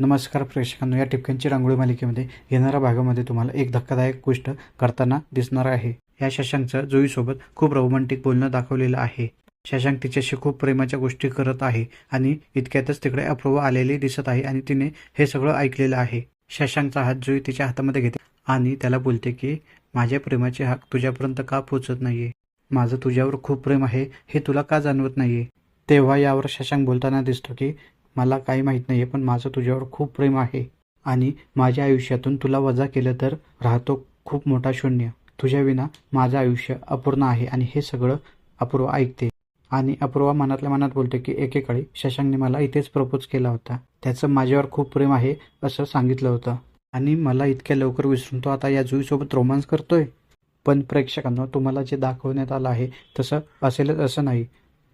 नमस्कार प्रेक्षकांनो या टिपक्यांची रांगोळी मालिकेमध्ये येणाऱ्या भागामध्ये तुम्हाला एक धक्कादायक गोष्ट करताना दिसणार आहे. या शशांकचं जुईसोबत खूप रोमॅन्टिक बोलणं दाखवलेलं आहे. शशांक तिच्याशी खूप प्रेमाच्या गोष्टी करत आहे आणि इतक्यातच तिकडे अप्रूवा आलेली दिसत आहे आणि तिने हे सगळं ऐकलेलं आहे. शशांकचा हात जुई तिच्या हातामध्ये घेते आणि त्याला बोलते की माझ्या प्रेमाचे हाक तुझ्यापर्यंत का पोचत नाहीये? माझं तुझ्यावर खूप प्रेम आहे हे तुला का जाणवत नाहीये? तेव्हा यावर शशांक बोलताना दिसतो की मला काही माहीत नाही पण माझं तुझ्यावर खूप प्रेम आहे. आणि माझ्या आयुष्यातून तुला वजा केलं तर राहतो खूप मोठा शून्य. तुझ्या विना माझं आयुष्य अपूर्ण आहे आणि हे सगळं अपूर्वा ऐकते. आणि अपूर्वा मनातल्या मनात बोलते की एकेकाळी शशांकने मला इथेच प्रपोज केला होता. त्याचं माझ्यावर खूप प्रेम आहे असं सांगितलं होतं. आणि मला इतक्या लवकर विसरून तो आता या जुईसोबत रोमांस करतोय. पण प्रेक्षकांना तुम्हाला जे दाखवण्यात आलं आहे तसं असेलच असं नाही.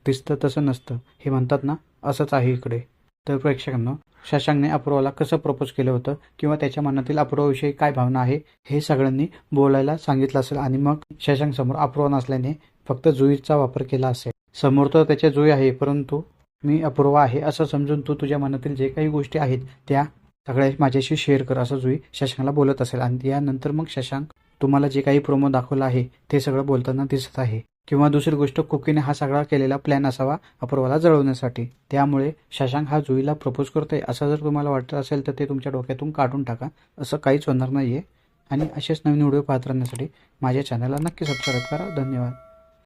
दिसतं तसं नसतं. हे म्हणतात ना असंच आहे इकडे. तर प्रेक्षकांना शशांकने अपूर्वाला कसं प्रपोज केलं होतं किंवा त्याच्या मनातील अपूर्वाविषयी काय भावना आहे हे सगळ्यांनी बोलायला सांगितलं असेल आणि मग शशांक समोर अपूर्वा नसल्याने फक्त जुईचा वापर केला असेल. समोर तर त्याच्या जुई आहे परंतु मी अपूर्वा आहे असं समजून तू तुझ्या मनातील जे काही गोष्टी आहेत त्या सगळ्या माझ्याशी शेअर कर असं जुई शशांकला बोलत असेल. आणि यानंतर मग शशांक तुम्हाला जे काही प्रोमो दाखवला आहे ते सगळं बोलताना दिसत आहे. किंवा दुसरी गोष्ट कुकीने हा सगळा केलेला प्लॅन असावा अपूर्वाला जळवण्यासाठी. त्यामुळे शशांक हा जुईला प्रपोज करतोय. असं जर तुम्हाला वाटत असेल तर ते तुमच्या डोक्यातून काढून टाका. असं काहीच होणार नाही आहे आणि असेच नवीन व्हिडिओ पाहत राहण्यासाठी माझ्या चॅनलला नक्की सबस्क्राईब करा. धन्यवाद.